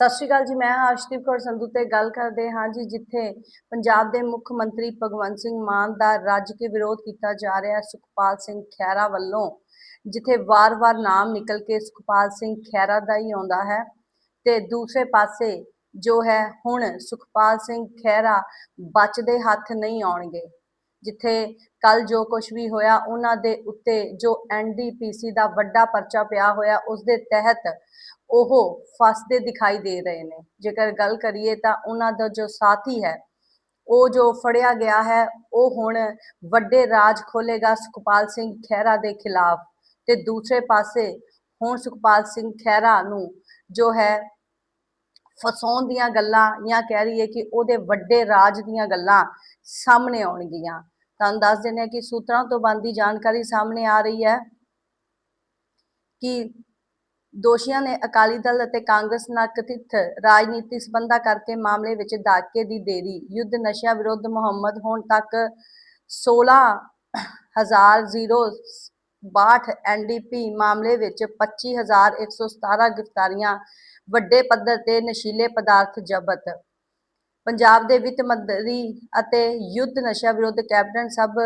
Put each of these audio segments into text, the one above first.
ਸਤਿ ਸ਼੍ਰੀ ਅਕਾਲ ਜੀ, ਮੈਂ ਹਰਸ਼ਦੀਪ ਕੌਰ ਸੰਧੂ ਤੇ ਗੱਲ ਕਰਦੇ ਹਾਂ ਜੀ, ਜਿੱਥੇ ਪੰਜਾਬ ਦੇ ਮੁੱਖ ਮੰਤਰੀ ਭਗਵੰਤ ਸਿੰਘ ਮਾਨ ਦਾ ਰੱਜ ਕੇ ਵਿਰੋਧ ਕੀਤਾ ਜਾ ਰਿਹਾ ਸੁਖਪਾਲ ਸਿੰਘ ਖਹਿਰਾ ਵੱਲੋਂ, ਜਿੱਥੇ ਵਾਰ-ਵਾਰ ਨਾਮ ਨਿਕਲ ਕੇ ਸੁਖਪਾਲ ਸਿੰਘ ਖਹਿਰਾ ਦਾ ਹੀ ਆਉਂਦਾ ਹੈ ਤੇ ਦੂਸਰੇ ਪਾਸੇ ਜੋ ਹੈ ਹੁਣ ਸੁਖਪਾਲ ਸਿੰਘ ਖਹਿਰਾ ਬਚਦੇ ਹੱਥ ਨਹੀਂ ਆਉਣਗੇ। ਜਿੱਥੇ ਕੱਲ ਜੋ ਕੁਝ ਵੀ ਹੋਇਆ, ਉਹਨਾਂ ਦੇ ਉੱਤੇ ਜੋ ਐਨਡੀਪੀਸੀ ਦਾ ਵੱਡਾ ਪਰਚਾ ਪਿਆ ਹੋਇਆ ਉਸ ਦੇ ਤਹਿਤ ਉਹ ਫਸਦੇ ਦਿਖਾਈ ਦੇ ਰਹੇ ਨੇ। ਜੇਕਰ ਗੱਲ ਕਰੀਏ ਤਾਂ ਉਹਨਾਂ ਦਾ ਜੋ ਸਾਥੀ ਹੈ, ਉਹ ਜੋ ਫੜਿਆ ਗਿਆ ਹੈ, ਉਹ ਹੁਣ ਵੱਡੇ ਰਾਜ ਖੋਲੇਗਾ ਸੁਖਪਾਲ ਸਿੰਘ ਖਹਿਰਾ ਦੇ ਖਿਲਾਫ ਤੇ ਦੂਸਰੇ ਪਾਸੇ ਹੁਣ ਸੁਖਪਾਲ ਸਿੰਘ ਖਹਿਰਾ ਨੂੰ ਜੋ ਹੈ ਫਸਾਉਣ ਦੀਆਂ ਗੱਲਾਂ ਜਾਂ ਕਹਿ ਰਹੀਏ ਕਿ ਉਹਦੇ ਵੱਡੇ ਰਾਜ ਦੀਆਂ ਗੱਲਾਂ ਸਾਹਮਣੇ ਆਉਣਗੀਆਂ। ਤੁਹਾਨੂੰ ਦੱਸ ਦਿੰਦੇ ਹਾਂ ਕਿ ਸੂਤਰਾਂ ਤੋਂ ਬੰਦੀ ਜਾਣਕਾਰੀ ਸਾਹਮਣੇ ਆ ਰਹੀ ਹੈ ਕਿ ਦੋਸ਼ੀਆਂ ਨੇ ਅਕਾਲੀ ਦਲ ਅਤੇ ਕਾਂਗਰਸ ਨਾਲ ਕਥਿਤ ਰਾਜਨੀਤੀ ਸਬੰਧਾਂ ਕਰਕੇ ਮਾਮਲੇ ਵਿੱਚ ਦਾਕੇ ਦੀ ਦੇਰੀ, ਯੁੱਧ ਨਸ਼ਿਆਂ ਵਿਰੁੱਧ ਮੁਹੰਮਦ, ਹੋਣ ਤੱਕ 16062 ਐਨਡੀਪੀ ਮਾਮਲੇ ਵਿੱਚ 25117 ਗ੍ਰਿਫਤਾਰੀਆਂ ਵੱਡੇ ਪੱਧਰ ਤੇ ਨਸ਼ੀਲੇ ਪਦਾਰਥ ਜ਼ਬਤ। ਪੰਜਾਬ ਦੇ ਵਿੱਤ ਮੰਤਰੀ ਅਤੇ ਯੁੱਧ ਨਸ਼ਾ ਵਿਰੁੱਧ ਕੈਬਨਿਟ ਸਬ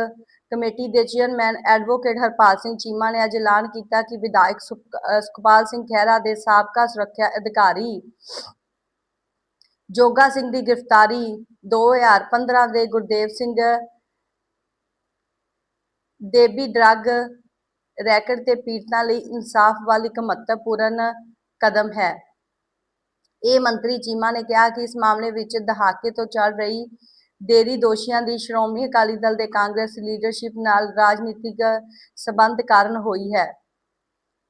ਕਮੇਟੀ ਦੇ ਚੇਅਰਮੈਨ ਐਡਵੋਕੇਟ ਹਰਪਾਲ ਸਿੰਘ ਚੀਮਾ ਨੇ ਅੱਜ ਐਲਾਨ ਕੀਤਾ ਕਿ ਵਿਧਾਇਕ ਸੁਖਪਾਲ ਸਿੰਘ ਖਹਿਰਾ ਦੇ ਸਾਬਕਾ ਸੁਰੱਖਿਆ ਅਧਿਕਾਰੀ ਜੋਗਾ ਸਿੰਘ ਦੀ ਗ੍ਰਿਫਤਾਰੀ 2015 ਦੇ ਗੁਰਦੇਵ ਸਿੰਘ ਦੇਬੀ ਡਰੱਗ ਰੈਕਟ ਤੇ ਪੀੜਤਾਂ ਲਈ ਇਨਸਾਫ ਵੱਲ ਇੱਕ ਮਹੱਤਵਪੂਰਨ ਕਦਮ ਹੈ। ਇਹ ਮੰਤਰੀ ਚੀਮਾ ਨੇ ਕਿਹਾ ਕਿ ਇਸ ਮਾਮਲੇ ਵਿੱਚ ਦਹਾਕੇ ਤੋਂ ਚੱਲ ਰਹੀ ਦੇਰੀ ਦੋਸ਼ੀਆਂ ਦੀ ਸ਼੍ਰੋਮਣੀ ਅਕਾਲੀ ਦਲ ਦੇ ਕਾਂਗਰਸ ਲੀਡਰਸ਼ਿਪ ਨਾਲ ਰਾਜਨੀਤਿਕ ਸਬੰਧ ਕਾਰਨ ਹੋਈ ਹੈ।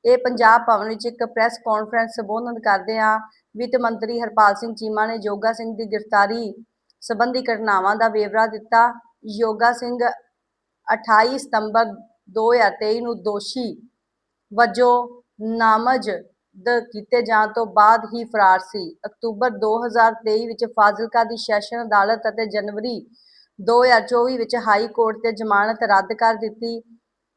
ਇਹ ਪੰਜਾਬ ਭਵਨ ਵਿੱਚ ਇੱਕ ਪ੍ਰੈਸ ਕਾਨਫਰੰਸ ਸੰਬੋਧਨ ਕਰਦੇ ਆ ਵਿੱਤ ਮੰਤਰੀ ਹਰਪਾਲ ਸਿੰਘ ਚੀਮਾ ਨੇ ਜੋਗਾ ਸਿੰਘ ਦੀ ਗ੍ਰਿਫਤਾਰੀ ਸੰਬੰਧੀ ਘਟਨਾਵਾਂ ਦਾ ਵੇਰਵਾ ਦਿੱਤਾ। ਯੋਗਾ ਸਿੰਘ 28 ਸਤੰਬਰ 2023 ਨੂੰ ਦੋਸ਼ੀ ਵਜੋਂ ਨਾਮਜ਼ ਕੀਤੇ ਜਾਣ ਤੋਂ ਬਾਅਦ ਹੀ ਫਰਾਰ ਸੀ। ਅਕਤੂਬਰ 2023 ਵਿੱਚ ਫਾਜ਼ਿਲਕਾ ਦੀ ਸੈਸ਼ਨ ਅਦਾਲਤ ਅਤੇ ਜਨਵਰੀ 2024 ਵਿੱਚ ਹਾਈ ਕੋਰਟ ਤੇ ਜ਼ਮਾਨਤ ਰੱਦ ਕਰ ਦਿੱਤੀ।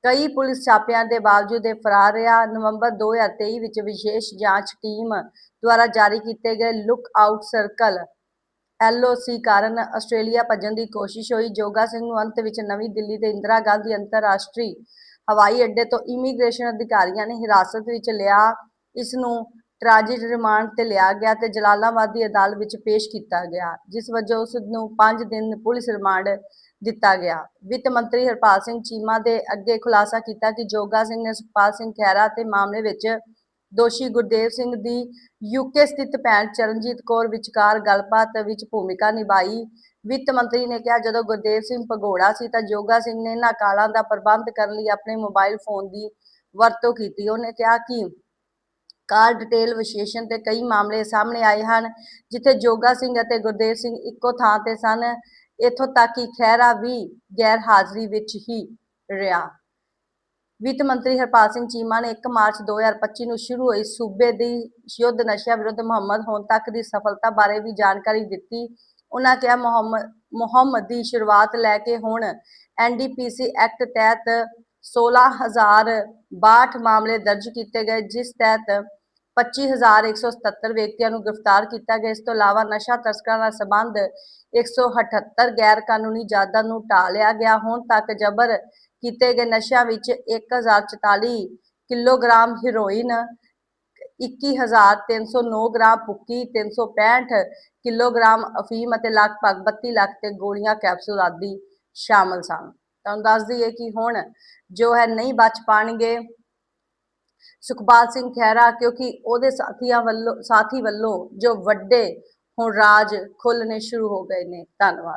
ਕਈ ਪੁਲਿਸ ਛਾਪਿਆਂ ਦੇ ਬਾਵਜੂਦ ਇਹ ਫਰਾਰ ਰਿਹਾ। ਨਵੰਬਰ 2023 ਵਿੱਚ ਵਿਸ਼ੇਸ਼ ਜਾਂਚ ਟੀਮ ਦੁਆਰਾ ਜਾਰੀ ਕੀਤੇ ਗਏ ਲੁੱਕ ਆਊਟ ਸਰਕਲ ਐਲਓਸੀ ਕਾਰਨ ਆਸਟ੍ਰੇਲੀਆ ਭੱਜਣ ਦੀ ਕੋਸ਼ਿਸ਼ ਹੋਈ। ਜੋਗਾ ਸਿੰਘ ਨੂੰ ਅੰਤ ਵਿੱਚ ਨਵੀਂ ਦਿੱਲੀ ਦੇ ਇੰਦਰਾ ਗਾਂਧੀ ਅੰਤਰਰਾਸ਼ਟਰੀ ਹਵਾਈ ਅੱਡੇ ਤੋਂ ਇਮੀਗ੍ਰੇਸ਼ਨ ਅਧਿਕਾਰੀਆਂ ਨੇ ਹਿਰਾਸਤ ਵਿੱਚ ਲਿਆ। ਇਸ ਨੂੰ ਟ੍ਰਾਂਜ਼ਿਟ ਰਿਮਾਂਡ ਤੇ ਲਿਆ ਗਿਆ ਤੇ ਜਲਾਲਾਬਾਦ ਦੀ ਅਦਾਲਤ ਵਿੱਚ ਪੇਸ਼ ਕੀਤਾ ਗਿਆ, ਜਿਸ ਵਜੋਂ ਉਸ ਨੂੰ 5 ਦਿਨ ਪੁਲਿਸ ਰਿਮਾਂਡ ਦਿੱਤਾ ਗਿਆ। ਵਿੱਤ ਮੰਤਰੀ ਹਰਪਾਲ ਸਿੰਘ ਚੀਮਾ ਦੇ ਅੱਗੇ ਖੁਲਾਸਾ ਕੀਤਾ ਕਿ ਜੋਗਾ ਸਿੰਘ ਨੇ ਸੁਖਪਾਲ ਸਿੰਘ ਖਹਿਰਾ ਤੇ ਮਾਮਲੇ ਵਿੱਚ ਦੋਸ਼ੀ ਗੁਰਦੇਵ ਸਿੰਘ ਦੀ ਯੂਕੇ ਸਥਿਤ ਭੈਣ ਚਰਨਜੀਤ ਕੌਰ ਵਿਚਕਾਰ ਗੱਲਬਾਤ ਵਿੱਚ ਭੂਮਿਕਾ ਨਿਭਾਈ। ਵਿੱਤ ਮੰਤਰੀ ਨੇ ਕਿਹਾ, ਜਦੋਂ ਗੁਰਦੇਵ ਸਿੰਘ ਭਗੌੜਾ ਸੀ ਤਾਂ ਜੋਗਾ ਸਿੰਘ ਨੇ ਇਹਨਾਂ ਕਾਲਾਂ ਦਾ ਪ੍ਰਬੰਧ ਕਰਨ ਲਈ ਆਪਣੇ ਮੋਬਾਈਲ ਫੋਨ ਦੀ ਵਰਤੋਂ ਕੀਤੀ। ਉਹਨੇ ਕਿਹਾ ਕਿ ਕਾਲ ਡਿਟੇਲ ਵਿਸ਼ੇਸ਼ਣ ਤੇ ਕਈ ਮਾਮਲੇ ਸਾਹਮਣੇ ਆਏ ਹਨ, ਜਿੱਥੇ ਜੋਗਾ ਸਿੰਘ ਅਤੇ ਗੁਰਦੇਵ ਸਿੰਘ ਇੱਕੋ ਥਾਂ ਤੇ ਸਨ। ਇੱਥੋਂ ਤੱਕ ਕਿ ਖਹਿਰਾ ਵੀ ਗੈਰ ਹਾਜ਼ਰੀ ਵਿੱਚ ਹੀ ਰਿਹਾ। ਵਿੱਤ ਮੰਤਰੀ ਹਰਪਾਲ ਸਿੰਘ ਚੀਮਾ ਨੇ 1 ਮਾਰਚ 2025 ਨੂੰ ਸ਼ੁਰੂ ਹੋਈ ਸੂਬੇ ਦੀ ਯੁੱਧ ਨਸ਼ਿਆਂ ਵਿਰੁੱਧ ਮੁਹੰਮਦ ਹੋਣ ਤੱਕ ਦੀ ਸਫਲਤਾ ਬਾਰੇ ਵੀ ਜਾਣਕਾਰੀ ਦਿੱਤੀ। ਉਹਨਾਂ ਕਿਹਾ ਮੁਹੰਮਦ ਮੁਹੰਮਦ ਦੀ ਸ਼ੁਰੂਆਤ ਲੈ ਕੇ ਹੁਣ ਐਨਡੀਪੀਸੀ ਐਕਟ ਤਹਿਤ 16062 ਮਾਮਲੇ ਦਰਜ ਕੀਤੇ ਗਏ, ਜਿਸ ਤਹਿਤ 25177 ਵਿਅਕਤੀਆਂ ਨੂੰ ਗ੍ਰਿਫਤਾਰ ਕੀਤਾ ਗਿਆ। ਇਸ ਤੋਂ ਇਲਾਵਾ ਨਸ਼ਾ ਤਸਕਰਾਂ ਨਾਲ ਸੰਬੰਧ 178 ਗੈਰ ਕਾਨੂੰਨੀ ਜਾਇਦਾਦ ਨੂੰ ਟਾਲਿਆ ਗਿਆ। ਹੁਣ ਤੱਕ ਜ਼ਬਰ ਕੀਤੇ ਗਏ ਨਸ਼ਿਆਂ ਵਿੱਚ 1044 ਕਿਲੋਗ੍ਰਾਮ ਹੈਰੋਇਨ 21309 ਗ੍ਰਾਮ ਪੁੱਕੀ 365 ਕਿਲੋਗ੍ਰਾਮ ਅਫੀਮ ਅਤੇ ਲਗਭਗ 32 ਲੱਖ ਤੇ ਗੋਲੀਆਂ, ਕੈਪਸੂਲ ਆਦਿ ਸ਼ਾਮਲ ਸਨ। ਤੁਹਾਨੂੰ ਦੱਸ ਦਈਏ ਕਿ ਹੁਣ ਜੋ ਹੈ ਨਹੀਂ ਬਚ ਪਾਣਗੇ। ਸੁਖਪਾਲ ਸਿੰਘ ਖਹਿਰਾ ਕਿਉਂਕਿ ਉਹਦੇ ਸਾਥੀਆਂ ਵੱਲੋਂ ਸਾਥੀ ਵੱਲੋਂ ਜੋ ਵੱਡੇ ਹੁਣ ਰਾਜ ਖੁੱਲਣੇ ਸ਼ੁਰੂ ਹੋ ਗਏ ਨੇ। ਧੰਨਵਾਦ।